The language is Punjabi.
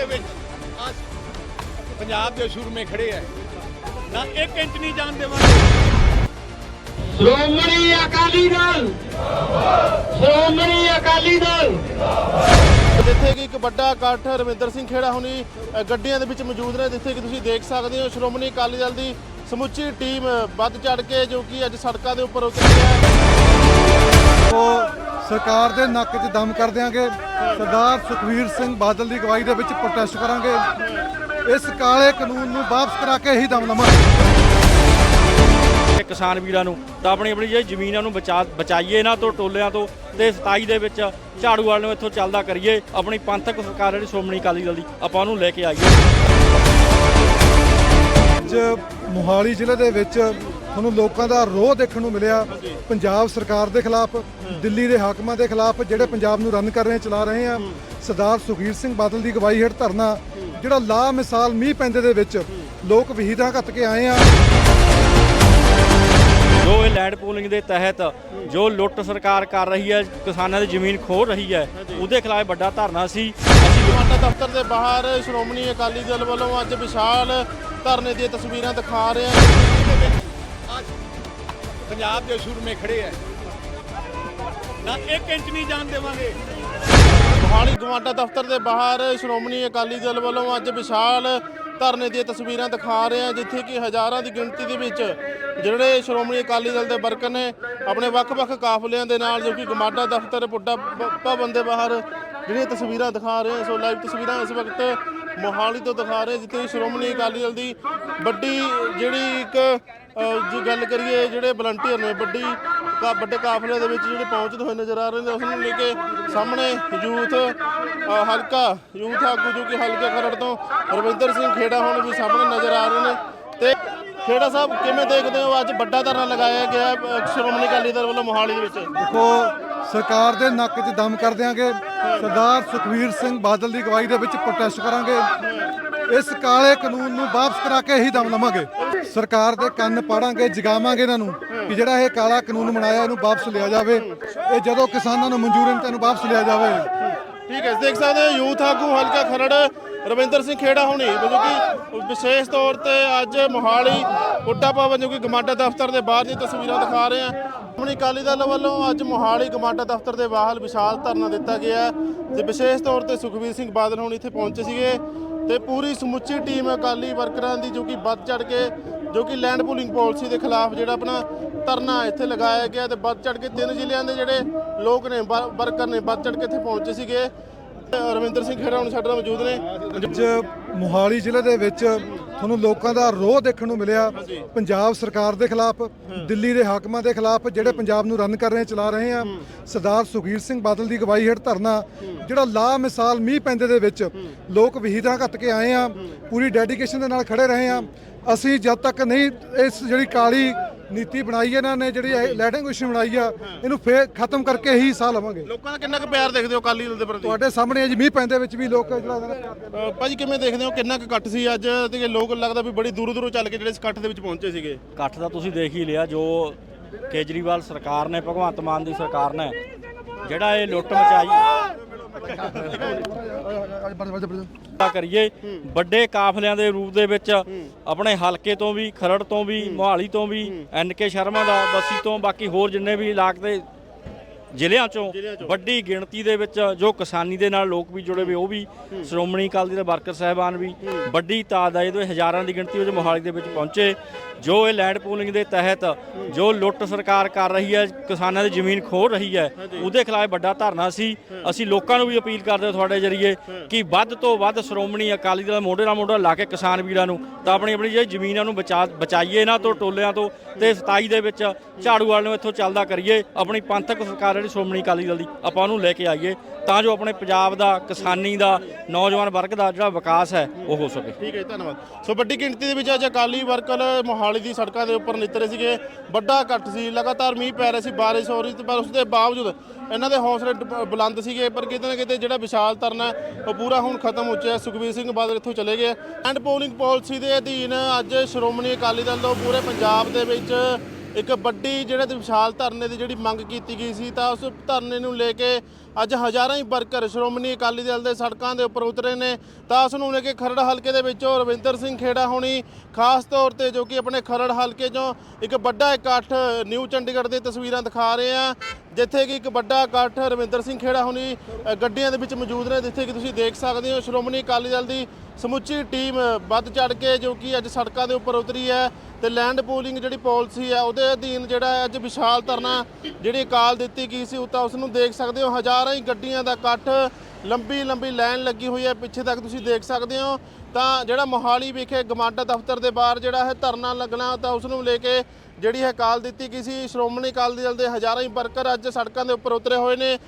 ਦੇ ਵਿੱਚ ਅੱਜ ਪੰਜਾਬ ਦੇ ਸੂਰਮੇ ਖੜੇ ਆ। ਨਾ ਇੱਕ ਇੰਚ ਨਹੀਂ ਜਾਣ ਦੇਵਾਂਗੇ। ਸ਼੍ਰੋਮਣੀ ਅਕਾਲੀ ਦਲ ਸ਼੍ਰੋਮਣੀ ਅਕਾਲੀ ਦਲ। ਜਿੱਥੇ ਕਿ ਇੱਕ ਵੱਡਾ ਇਕੱਠ ਰਵਿੰਦਰ ਸਿੰਘ ਖੇੜਾ ਹੁਣੀ ਗੱਡੀਆਂ ਦੇ ਵਿੱਚ ਮੌਜੂਦ ਨੇ ਜਿੱਥੇ ਕਿ ਤੁਸੀਂ ਦੇਖ ਸਕਦੇ ਹੋ ਸ਼੍ਰੋਮਣੀ ਅਕਾਲੀ ਦਲ ਦੀ ਸਮੁੱਚੀ ਟੀਮ ਵੱਧ ਚੜ ਕੇ ਜੋ ਕਿ ਅੱਜ ਸੜਕਾਂ ਦੇ ਉੱਪਰ ਉਤਰੀ ਹੈ। ਉਹ ਸਰਕਾਰ ਦੇ ਨੱਕ 'ਚ ਦਮ ਕਰ ਦਿਆਂਗੇ। ਸਰਦਾਰ ਸੁਖਵੀਰ ਸਿੰਘ ਬਾਦਲ ਦੀ ਅਗਵਾਈ ਦੇ ਵਿੱਚ ਪ੍ਰੋਟੈਸਟ ਕਰਾਂਗੇ। ਇਸ ਕਾਲੇ ਕਾਨੂੰਨ ਨੂੰ ਵਾਪਸ ਕਰਾ ਕੇ ਹੀ ਦਮ ਲਵਾਂਗੇ। ਕਿਸਾਨ ਵੀਰਾਂ ਨੂੰ ਤਾਂ ਆਪਣੀ ਆਪਣੀ ਜਿਹੜੀ ਜ਼ਮੀਨਾਂ ਨੂੰ ਬਚਾ ਬਚਾਈਏ ਇਹਨਾਂ ਤੋਂ ਟੋਲਿਆਂ ਤੋਂ ਤੇ 27 ਦੇ ਵਿੱਚ ਝਾੜੂ ਵਾਲ ਨੂੰ ਇੱਥੋਂ ਚੱਲਦਾ ਕਰੀਏ। ਆਪਣੀ ਪੰਥਕ ਸਰਕਾਰ ਜਿਹੜੀ ਸ਼੍ਰੋਮਣੀ ਅਕਾਲੀ ਦਲ ਦੀ ਆਪਾਂ ਉਹਨੂੰ ਲੈ ਕੇ ਆਈਏ। ਅੱਜ ਮੋਹਾਲੀ ਜ਼ਿਲ੍ਹੇ ਦੇ ਵਿੱਚ ਤੁਹਾਨੂੰ ਲੋਕਾਂ ਦਾ ਰੋਹ ਦੇਖਣ ਨੂੰ ਮਿਲਿਆ। ਪੰਜਾਬ ਸਰਕਾਰ ਦੇ ਖਿਲਾਫ ਦਿੱਲੀ ਦੇ ਹਾਕਮਾਂ ਦੇ ਖਿਲਾਫ ਜਿਹੜੇ ਪੰਜਾਬ ਨੂੰ ਰਨ ਕਰ ਰਹੇ ਚਲਾ ਰਹੇ ਆ ਸਰਦਾਰ ਸੁਖਵੀਰ ਸਿੰਘ ਬਾਦਲ ਦੀ ਅਗਵਾਈ ਹੇਠ ਧਰਨਾ ਜਿਹੜਾ ਲਾ ਮਿਸਾਲ ਮੀਂਹ ਪੈਂਦੇ ਦੇ ਵਿੱਚ ਲੋਕ ਵਹੀਦਾਂ ਘੱਤ ਕੇ ਆਏ ਆ। ਜੋ ਇਹ ਲੈਂਡ ਪੂਲਿੰਗ ਦੇ ਤਹਿਤ ਜੋ ਲੁੱਟ ਸਰਕਾਰ ਕਰ ਰਹੀ ਹੈ ਕਿਸਾਨਾਂ ਦੀ ਜ਼ਮੀਨ ਖੋਹ ਰਹੀ ਹੈ ਉਹਦੇ ਖਿਲਾਫ ਵੱਡਾ ਧਰਨਾ ਸੀ। ਅਸੀਂ ਟਮਾਟਾ ਦਫ਼ਤਰ ਦੇ ਬਾਹਰ ਸ਼੍ਰੋਮਣੀ ਅਕਾਲੀ ਦਲ ਵੱਲੋਂ ਅੱਜ ਵਿਸ਼ਾਲ ਧਰਨੇ ਦੀਆਂ ਤਸਵੀਰਾਂ ਦਿਖਾ ਰਹੇ ਹਾਂ। ਦੇ ਵਿੱਚ ਅੱਜ ਪੰਜਾਬ ਦੇ ਸ਼ੁਰੂ ਖੜੇ ਆ ਨਾ ਇੱਕ ਇੰਚ ਨਹੀਂ ਜਾਣ ਦੇਵਾਂਗੇ। ਮੋਹਾਲੀ ਗਵਾਂਡਾ ਦਫ਼ਤਰ ਦੇ ਬਾਹਰ ਸ਼੍ਰੋਮਣੀ ਅਕਾਲੀ ਦਲ ਵੱਲੋਂ ਅੱਜ ਵਿਸ਼ਾਲ ਧਰਨੇ ਦੀਆਂ ਤਸਵੀਰਾਂ ਦਿਖਾ ਰਹੇ ਹਾਂ, ਜਿੱਥੇ ਕਿ ਹਜ਼ਾਰਾਂ ਦੀ ਗਿਣਤੀ ਦੇ ਵਿੱਚ ਜਿਹੜੇ ਸ਼੍ਰੋਮਣੀ ਅਕਾਲੀ ਦਲ ਦੇ ਵਰਕਰ ਨੇ ਆਪਣੇ ਵੱਖ-ਵੱਖ ਕਾਫਲਿਆਂ ਦੇ ਨਾਲ, ਜੋ ਕਿ ਗਮਾਡਾ ਦਫ਼ਤਰ, ਪੁੱਡਾ ਭਵਨ ਦੇ ਬਾਹਰ ਜਿਹੜੀਆਂ ਤਸਵੀਰਾਂ ਦਿਖਾ ਰਹੇ ਹਾਂ, ਸੋ ਲਾਈਵ ਤਸਵੀਰਾਂ ਇਸ ਵਕਤ ਮੋਹਾਲੀ ਤੋਂ ਦਿਖਾ ਰਹੇ ਜਿੱਥੇ ਸ਼੍ਰੋਮਣੀ ਅਕਾਲੀ ਦਲ ਦੀ ਵੱਡੀ ਜਿਹੜੀ ਇੱਕ ਜੇ ਗੱਲ ਕਰੀਏ ਜਿਹੜੇ ਵਲੰਟੀਅਰ ਨੇ, ਵੱਡੀ ਕਾ, ਵੱਡੇ ਕਾਫਲੇ ਦੇ ਵਿੱਚ ਜਿਹੜੇ ਪਹੁੰਚਦੇ ਹੋਏ ਨਜ਼ਰ ਆ ਰਹੇ ਨੇ ਉਸ ਨੂੰ ਲੈ ਕੇ ਸਾਹਮਣੇ ਯੂਥ ਹਲਕਾ, ਯੂਥ ਆਗੂ ਜੋ ਕਿ ਹਲਕੇ ਖਰੜ ਤੋਂ ਰਵਿੰਦਰ ਸਿੰਘ ਖੇੜਾ ਹੁਣ ਵੀ ਸਾਹਮਣੇ ਨਜ਼ਰ ਆ ਰਹੇ ਨੇ। ਖੇੜਾ ਸਾਹਿਬ ਕਿਵੇਂ ਦੇਖਦੇ ਹੋ? ਅੱਜ ਵੱਡਾ ਧਰਨਾ ਲਗਾਇਆ ਗਿਆ ਸ਼੍ਰੋਮਣੀ ਅਕਾਲੀ ਦਲ ਵੱਲੋਂ ਮੋਹਾਲੀ ਦੇ ਵਿੱਚ। ਦੇਖੋ ਸਰਕਾਰ ਦੇ ਨੱਕ 'ਚ ਦਮ ਕਰ ਦਿਆਂਗੇ। ਸਰਦਾਰ ਸੁਖਵੀਰ ਸਿੰਘ ਬਾਦਲ ਦੀ ਅਗਵਾਈ ਦੇ ਵਿੱਚ ਪ੍ਰੋਟੈਸਟ ਕਰਾਂਗੇ। ਇਸ ਕਾਲੇ ਕਾਨੂੰਨ ਨੂੰ ਵਾਪਸ ਕਰਾ ਕੇ ਹੀ ਦਮ ਲਵਾਂਗੇ। ਸਰਕਾਰ ਦੇ ਕੰਨ ਪਾੜਾਂਗੇ ਜਗਾਵਾਂਗੇ ਇਹਨਾਂ ਨੂੰ ਕਿ ਜਿਹੜਾ ਇਹ ਕਾਲਾ ਕਾਨੂੰਨ ਬਣਾਇਆ ਇਹਨੂੰ ਵਾਪਸ ਲਿਆ ਜਾਵੇ। ਇਹ ਜਦੋਂ ਕਿਸਾਨਾਂ ਨੂੰ ਮਨਜ਼ੂਰ ਇਹਨੂੰ ਵਾਪਸ ਲਿਆ ਜਾਵੇ। ਠੀਕ ਹੈ ਦੇਖ ਸਕਦੇ ਹੋ ਯੂਥ ਆਗੂ ਹਲਕਾ ਖਰੜ ਰਵਿੰਦਰ ਸਿੰਘ ਖੇੜਾ ਹੋਣੀ ਜੋ ਕਿ ਵਿਸ਼ੇਸ਼ ਤੌਰ ਤੇ ਅੱਜ ਮੋਹਾਲੀ ਉੱਡਾ ਭਵਨ ਜੋ ਕਿ ਗਮਾਡਾ ਦਫ਼ਤਰ ਦੇ ਬਾਹਰ ਦੀ ਤਸਵੀਰਾਂ ਦਿਖਾ ਰਹੇ ਹਾਂ। ਸ਼੍ਰੋਮਣੀ ਅਕਾਲੀ ਦਲ ਵੱਲੋਂ ਅੱਜ ਮੋਹਾਲੀ ਗਮਾਡਾ ਦਫ਼ਤਰ ਦੇ ਬਾਹਰ ਵਿਸ਼ਾਲ ਧਰਨਾ ਦਿੱਤਾ ਗਿਆ ਹੈ ਤੇ ਵਿਸ਼ੇਸ਼ ਤੌਰ ਤੇ ਸੁਖਵੀਰ ਸਿੰਘ ਬਾਦਲ ਹੁਣ ਇੱਥੇ ਪਹੁੰਚੇ ਸੀਗੇ ਤੇ ਪੂਰੀ ਸਮੁੱਚੀ ਟੀਮ ਅਕਾਲੀ ਵਰਕਰਾਂ ਦੀ ਜੋ ਕਿ ਵੱਧ ਚੜ ਕੇ, ਜੋ ਕਿ ਲੈਂਡ ਪੂਲਿੰਗ ਪਾਲਿਸੀ ਦੇ ਖਿਲਾਫ ਜਿਹੜਾ ਆਪਣਾ ਧਰਨਾ ਇੱਥੇ ਲਗਾਇਆ ਗਿਆ ਤੇ ਵੱਧ ਚੜ ਕੇ ਤਿੰਨ ਜ਼ਿਲ੍ਹਿਆਂ ਦੇ ਜਿਹੜੇ ਲੋਕ ਨੇ, ਵਰਕਰ ਨੇ ਵੱਧ ਚੜ ਕੇ ਇੱਥੇ ਪਹੁੰਚੇ ਸੀਗੇ। ਰਵਿੰਦਰ ਸਿੰਘ ਖੇੜਾ ਹੁਣ ਸਾਡੇ ਨਾਲ ਮੌਜੂਦ ਨੇ। ਅੱਜ ਮੋਹਾਲੀ ਜ਼ਿਲ੍ਹੇ ਦੇ ਵਿੱਚ ਤੁਹਾਨੂੰ ਲੋਕਾਂ ਦਾ ਰੋਹ ਦੇਖਣ ਨੂੰ ਮਿਲਿਆ। ਪੰਜਾਬ ਸਰਕਾਰ ਦੇ ਖਿਲਾਫ ਦਿੱਲੀ ਦੇ ਹਾਕਮਾਂ ਦੇ ਖਿਲਾਫ ਜਿਹੜੇ ਪੰਜਾਬ ਨੂੰ ਰਨ ਕਰ ਰਹੇ ਚਲਾ ਰਹੇ ਆ। ਸਰਦਾਰ ਸੁਖਵੀਰ ਸਿੰਘ ਬਾਦਲ ਦੀ ਅਗਵਾਈ ਹੇਠ ਧਰਨਾ ਜਿਹੜਾ ਲਾ ਮਿਸਾਲ ਮੀਂਹ ਪੈਂਦੇ ਦੇ ਵਿੱਚ ਲੋਕ ਵਹੀਦਾਂ ਘੱਤ ਕੇ ਆਏ ਆ। ਪੂਰੀ ਡੈਡੀਕੇਸ਼ਨ ਦੇ ਨਾਲ ਖੜੇ ਰਹੇ ਆ। ਅਸੀਂ ਜਦ ਤੱਕ ਨਹੀਂ ਇਸ ਜਿਹੜੀ ਕਾਲੀ ਨੀਤੀ ਬਣਾਈ ਇਹਨਾਂ ਨੇ ਜਿਹੜੀ ਲੈਟਿੰਗ ਇਸ਼ੂ ਬਣਾਈ ਆ ਇਹਨੂੰ ਫੇਰ ਖਤਮ ਕਰਕੇ ਹੀ ਸਾਹ ਲਵਾਂਗੇ। ਲੋਕਾਂ ਦਾ ਕਿੰਨਾ ਕੁ ਪਿਆਰ ਦੇਖਦੇ ਹੋ ਅਕਾਲੀ ਦਲ ਦੇ ਪ੍ਰਤੀ? ਤੁਹਾਡੇ ਸਾਹਮਣੇ ਅੱਜ ਮੀਂਹ ਪੈਂਦੇ ਵਿੱਚ ਵੀ ਲੋਕ ਜਿਹੜਾ ਪਿਆਰ ਅ, ਭਾਜੀ ਕਿਵੇਂ ਦੇਖਦੇ ਹੋ? ਕਿੰਨਾ ਕੁ ਇਕੱਠ ਸੀ ਅੱਜ? ਤੇ ਲੋਕ ਲੱਗਦਾ ਵੀ ਬੜੀ ਦੂਰੋਂ ਦੂਰੋਂ ਚੱਲ ਕੇ ਜਿਹੜੇ ਇਸ ਇਕੱਠ ਦੇ ਵਿੱਚ ਪਹੁੰਚੇ ਸੀਗੇ। ਇਕੱਠ ਦਾ ਤੁਸੀਂ ਦੇਖ ਹੀ ਲਿਆ ਜੋ ਕੇਜਰੀਵਾਲ ਸਰਕਾਰ ਨੇ ਭਗਵੰਤ ਮਾਨ ਦੀ ਸਰਕਾਰ ਨੇ ਜਿਹੜਾ ਇਹ ਲੁੱਟ ਮਚਾਈ। ਕਰੀਏ। ਵੱਡੇ ਕਾਫਲਿਆਂ ਦੇ ਰੂਪ ਦੇ ਵਿੱਚ ਆਪਣੇ ਹਲਕੇ ਤੋਂ ਵੀ ਖਰੜ ਤੋਂ ਵੀ ਮੋਹਾਲੀ ਤੋਂ ਵੀ ਐਨ ਕੇ ਸ਼ਰਮਾ ਦਾ ਬਸੀ ਤੋਂ ਬਾਕੀ ਹੋਰ ਜਿੰਨੇ ਵੀ ਇਲਾਕੇ ਦੇ ਜ਼ਿਲ੍ਹਿਆਂ ਚੋਂ ਵੱਡੀ ਗਿਣਤੀ ਦੇ ਵਿੱਚ ਜੋ ਕਿਸਾਨੀ ਦੇ ਨਾਲ ਲੋਕ ਵੀ ਜੁੜੇ ਹੋਏ ਉਹ ਵੀ ਸ਼੍ਰੋਮਣੀ ਅਕਾਲੀ ਦੇ ਵਰਕਰ ਸਹਿਬਾਨ ਵੀ। ਵੱਡੀ ਤਾਦਾਦ ਦੇ ਹਜ਼ਾਰਾਂ ਦੀ ਗਿਣਤੀ ਵਿੱਚ ਮੋਹਾਲੀ ਦੇ ਵਿੱਚ ਪਹੁੰਚੇ। ਜੋ ਇਹ ਲੈਂਡ ਪੂਲਿੰਗ ਦੇ ਤਹਿਤ ਜੋ ਲੁੱਟ ਸਰਕਾਰ ਕਰ ਰਹੀ ਹੈ ਕਿਸਾਨਾਂ ਦੀ ਜ਼ਮੀਨ ਖੋਹ ਰਹੀ ਹੈ ਉਹਦੇ ਖਿਲਾਫ ਵੱਡਾ ਧਰਨਾ ਸੀ। ਅਸੀਂ ਲੋਕਾਂ ਨੂੰ ਵੀ ਅਪੀਲ ਕਰਦੇ ਹਾਂ ਤੁਹਾਡੇ ਜਰੀਏ ਕਿ ਵੱਧ ਤੋਂ ਵੱਧ ਸ਼੍ਰੋਮਣੀ ਅਕਾਲੀ ਦਲ ਮੋਢੇ ਨਾਲ ਮੋਢਾ ਲਾ ਕੇ ਕਿਸਾਨ ਵੀਰਾਂ ਨੂੰ ਤਾਂ ਆਪਣੀ ਆਪਣੀ ਜਿਹੜੀ ਜ਼ਮੀਨਾਂ ਨੂੰ ਬਚਾ ਬਚਾਈਏ ਇਹਨਾਂ ਤੋਂ ਟੋਲਿਆਂ ਤੋਂ ਤੇ 27 ਦੇ ਵਿੱਚ ਝਾੜੂ ਵਾਲ ਨੂੰ ਇੱਥੋਂ ਚੱਲਦਾ ਕਰੀਏ। ਆਪਣੀ ਪੰਥਕ ਸਰਕਾਰ ਜਿਹੜੀ ਸ਼੍ਰੋਮਣੀ ਅਕਾਲੀ ਦਲ ਦੀ ਆਪਾਂ ਉਹਨੂੰ ਲੈ ਕੇ ਆਈਏ ਤਾਂ ਜੋ ਆਪਣੇ ਪੰਜਾਬ ਦਾ ਕਿਸਾਨੀ ਦਾ ਨੌਜਵਾਨ ਵਰਗ ਦਾ ਜਿਹੜਾ ਵਿਕਾਸ ਹੈ ਉਹ ਹੋ ਸਕੇ। ਠੀਕ ਹੈ ਜੀ, ਧੰਨਵਾਦ। ਸੋ ਵੱਡੀ ਗਿਣਤੀ ਦੇ ਵਿੱਚ ਅੱਜ ਅਕਾਲੀ ਵਰਕਰ ਮੋਹਾਲੀ ਦੀ ਸੜਕਾਂ ਦੇ ਉੱਪਰ ਨਿੱਤਰੇ ਸੀਗੇ। ਵੱਡਾ ਇਕੱਠ ਸੀ ਲਗਾਤਾਰ ਮੀਂਹ ਪੈ ਰਿਹਾ ਸੀ ਬਾਰਿਸ਼ ਹੋ ਰਹੀ ਸੀ ਪਰ ਉਸ ਦੇ ਬਾਵਜੂਦ ਇਹਨਾਂ ਦੇ ਹੌਸਲੇ ਡ- ਬੁਲੰਦ ਸੀਗੇ ਪਰ ਕਿਤੇ ਨਾ ਕਿਤੇ ਜਿਹੜਾ ਵਿਸ਼ਾਲ ਧਰਨਾ ਹੈ, ਉਹ ਪੂਰਾ ਹੁਣ ਖਤਮ ਹੋ ਚੁੱਕਿਆ ਸੁਖਬੀਰ ਸਿੰਘ ਬਾਦਲ ਇੱਥੋਂ ਚਲੇ ਗਏ। ਐਂਡ ਪੋਲਿੰਗ ਪਾਲਿਸੀ ਦੇ ਅਧੀਨ ਅੱਜ ਸ਼੍ਰੋਮਣੀ ਅਕਾਲੀ ਦਲ ਤੋਂ ਪੂਰੇ ਪੰਜਾਬ ਦੇ ਵਿੱਚ ਇੱਕ ਵੱਡੀ ਜਿਹੜੇ ਵਿਸ਼ਾਲ ਧਰਨੇ ਦੀ ਜਿਹੜੀ ਮੰਗ ਕੀਤੀ ਗਈ ਸੀ ਤਾਂ ਉਸ ਧਰਨੇ ਨੂੰ ਲੈ ਕੇ ਅੱਜ ਹਜ਼ਾਰਾਂ ਹੀ ਵਰਕਰ ਸ਼੍ਰੋਮਣੀ ਅਕਾਲੀ ਦਲ ਦੇ ਸੜਕਾਂ ਦੇ ਉੱਪਰ ਉਤਰੇ ਨੇ। ਤਾਂ ਉਸ ਨੂੰ ਲੈ ਕੇ ਖਰੜ ਹਲਕੇ ਦੇ ਵਿੱਚੋਂ ਰਵਿੰਦਰ ਸਿੰਘ ਖੇੜਾ ਹੋਣੀ, ਖਾਸ ਤੌਰ ਤੇ ਜੋ ਕਿ ਆਪਣੇ ਖਰੜ ਹਲਕੇ 'ਚੋਂ ਇੱਕ ਵੱਡਾ ਇਕੱਠ ਨਿਊ ਚੰਡੀਗੜ੍ਹ ਦੀ ਤਸਵੀਰਾਂ ਦਿਖਾ ਰਹੇ ਆ, ਜਿੱਥੇ ਕਿ ਇੱਕ ਵੱਡਾ ਇਕੱਠ ਰਵਿੰਦਰ ਸਿੰਘ ਖੇੜਾ ਹੋਣੀ ਗੱਡੀਆਂ ਦੇ ਵਿੱਚ ਮੌਜੂਦ ਨੇ, ਜਿੱਥੇ ਕਿ ਤੁਸੀਂ ਦੇਖ ਸਕਦੇ ਹੋ ਸ਼੍ਰੋਮਣੀ ਅਕਾਲੀ ਦਲ ਦੀ ਸਮੁੱਚੀ ਟੀਮ ਵੱਧ ਚੜ ਕੇ ਜੋ ਕਿ ਅੱਜ ਸੜਕਾਂ ਦੇ ਉੱਪਰ ਉਤਰੀ ਹੈ ਤੇ ਲੈਂਡ ਪੂਲਿੰਗ ਜਿਹੜੀ ਪਾਲਿਸੀ ਹੈ ਉਹਦੇ ਅਧੀਨ ਜਿਹੜਾ ਅੱਜ ਵਿਸ਼ਾਲ ਧਰਨਾ ਜਿਹੜੀ ਕਾਲ ਦਿੱਤੀ ਗਈ ਸੀ, ਉਹ ਤਾਂ ਉਸ ਨੂੰ ਦੇਖ ਸਕਦੇ ਹੋ, ਹਜ਼ਾਰ ਹਜ਼ਾਰਾਂ ਹੀ ਗੱਡੀਆਂ ਦਾ ਇਕੱਠ ਲੰਬੀ ਲੰਬੀ ਲਾਈਨ ਲੱਗੀ ਹੋਈ ਹੈ। ਪਿੱਛੇ ਤੱਕ ਤੁਸੀਂ ਦੇਖ ਸਕਦੇ ਹੋ। ਤਾਂ ਜਿਹੜਾ ਮੋਹਾਲੀ ਵਿਖੇ ਗਮਾਡਾ ਦਫ਼ਤਰ ਦੇ ਬਾਹਰ ਜਿਹੜਾ ਹੈ ਧਰਨਾ ਲੱਗਣਾ, ਤਾਂ ਉਸ ਨੂੰ ਲੈ ਕੇ ਜਿਹੜੀ ਹੈ ਕਾਲ ਦਿੱਤੀ ਗਈ ਸੀ। ਸ਼੍ਰੋਮਣੀ ਅਕਾਲੀ ਦਲ ਦੇ ਹਜ਼ਾਰਾਂ ਹੀ ਵਰਕਰ ਅੱਜ ਸੜਕਾਂ ਦੇ ਉੱਪਰ ਉਤਰੇ ਹੋਏ ਨੇ।